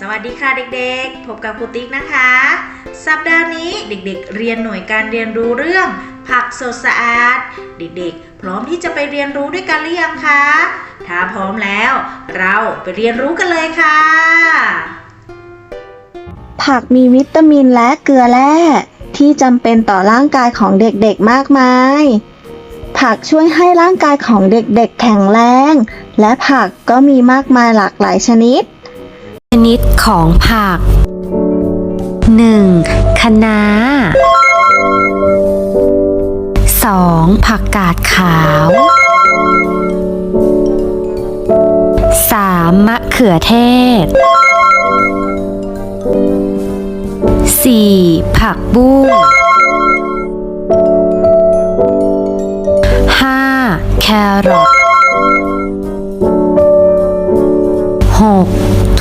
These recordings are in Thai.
สวัสดีค่ะเด็กๆ พบกับครูติ๊กนะคะ สัปดาห์นี้เด็กๆ เรียนหน่วยการเรียนรู้เรื่อง ผักสดสะอาด เด็กๆ พร้อมที่จะไปเรียนรู้ด้วยกันหรือยังคะ ถ้าพร้อมแล้ว เราไปเรียนรู้กันเลยค่ะ ผักมีวิตามินและเกลือแร่ที่จำเป็นต่อร่างกายของเด็กๆมากมาย ผักช่วยให้ร่างกายของเด็กๆ แข็งแรง และผักก็มีมากมายหลากหลายชนิด ชนิดของผัก 1. คะน้า 2. ผักกาดขาว 3. มะเขือเทศ 4. ผักบุ้ง 5. แครอท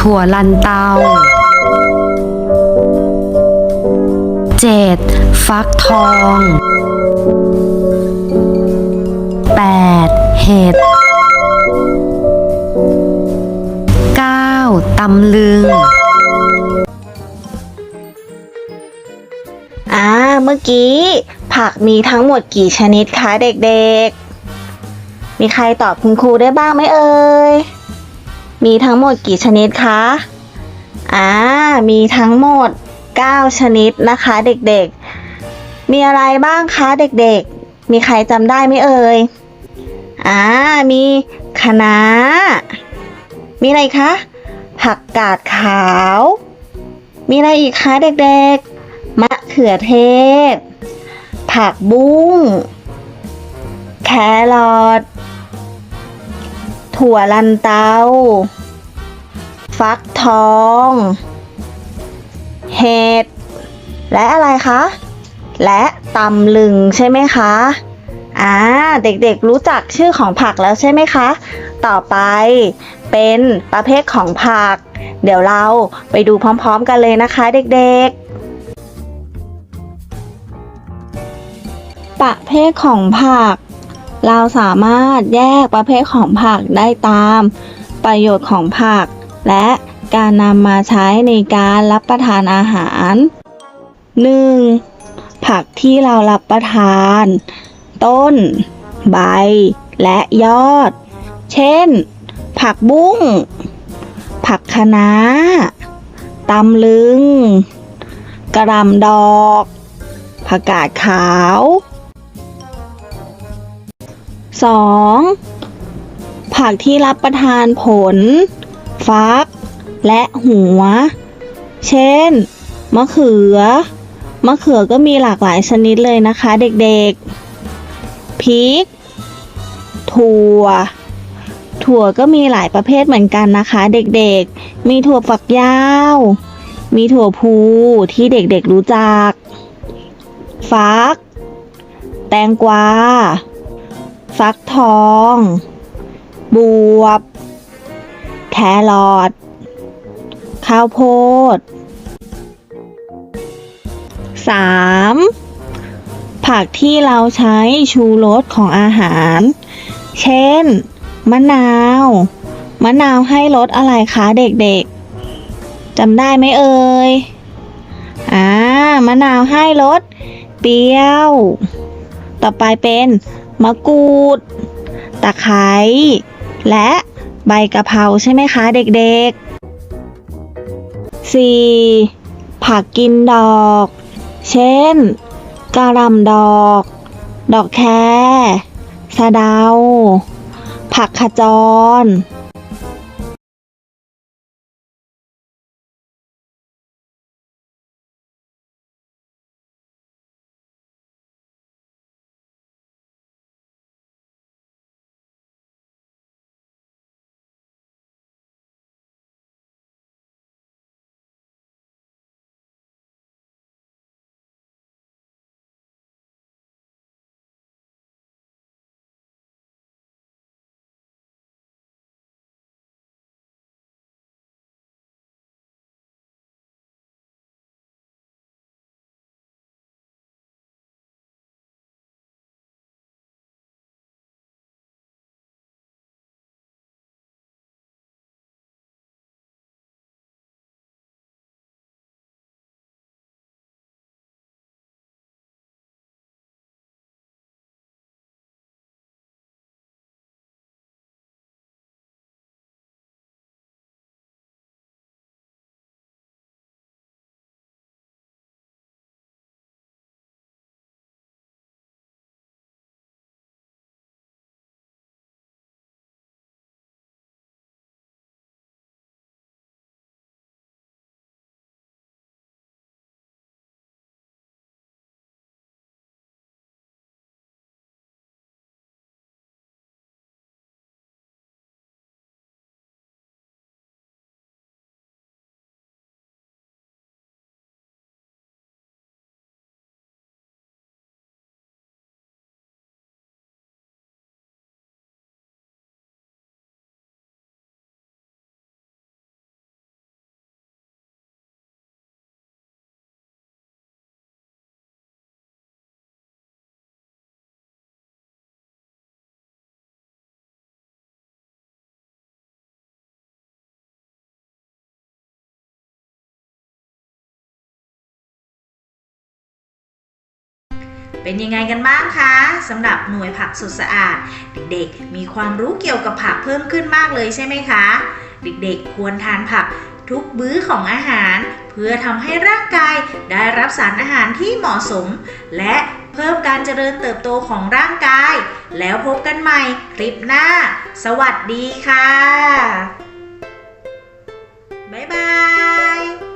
ถั่วลันเตา 7. ฟักทอง 8. เห็ด 9. ตำลึง อ่า เมื่อกี้ ผักมีทั้งหมดกี่ชนิดคะเด็กๆ มีใครตอบคุณครูได้บ้างไหมเอ่ย มีทั้งหมดกี่ชนิดคะ อ่า มีทั้งหมด 9 ชนิดนะคะเด็กๆ มีอะไรบ้างคะเด็กๆ มีใครจำได้ไหมเอ่ย อ่า มีคะน้า มีอะไรคะ ผักกาดขาว มีอะไรอีกคะเด็กๆ มะเขือเทศ ผักบุ้ง แครอท ถั่วลันเตา ฟักทอง เห็ด และอะไรคะ และตำลึงใช่ไหมคะ อ่า เด็กๆรู้จักชื่อของผักแล้วใช่ไหมคะ ต่อไปเป็นประเภทของผัก เดี๋ยวเราไปดูพร้อมๆกันเลยนะคะเด็กๆประเภทของผัก เราสามารถแยกประเภทของผักได้ตาม ประโยชน์ของผัก และการนำมาใช้ในการรับประทานอาหาร 1. ผักที่เรารับประทาน ต้น ใบ และยอด เช่น ผักบุ้ง ผักคะน้าตำลึง กระหลำดอก ผักกาดขาว 2. ผักที่รับประทานผล ฟัก และหัว เช่น มะเขือ มะเขือก็มีหลากหลายชนิดเลยนะคะเด็กๆ พริก ถั่ว ถั่วก็มีหลายประเภทเหมือนกันนะคะ เด็กๆ มีถั่วฝักยาว มีถั่วพูที่เด็กๆรู้จัก ฟัก แตงกวา ฟักทอง บวบ แครอท ข้าวโพด 3. ผักที่เราใช้ชูรสของอาหาร เช่น มะนาว มะนาวให้รสอะไรคะเด็กๆ จำได้ไหมเอ่ย อ่ามะนาวให้รสเปรี้ยว ต่อไปเป็น มะกรูด ตะไคร้ และใบกะเพราใช่ไหมคะเด็กๆ 4. ผักกินดอก เช่นกะหล่ำดอก ดอกแคสะเดา ผักขจร เป็นยังไงกันบ้างคะสำหรับหน่วยผักสุดสะอาด เด็กๆ มีความรู้เกี่ยวกับผักเพิ่มขึ้นมากเลยใช่ไหมคะ เด็กๆ ควรทานผักทุกมื้อของอาหาร เพื่อทำให้ร่างกายได้รับสารอาหารที่เหมาะสม และเพิ่มการเจริญเติบโตของร่างกาย แล้วพบกันใหม่คลิปหน้า สวัสดีค่ะ บ๊ายบาย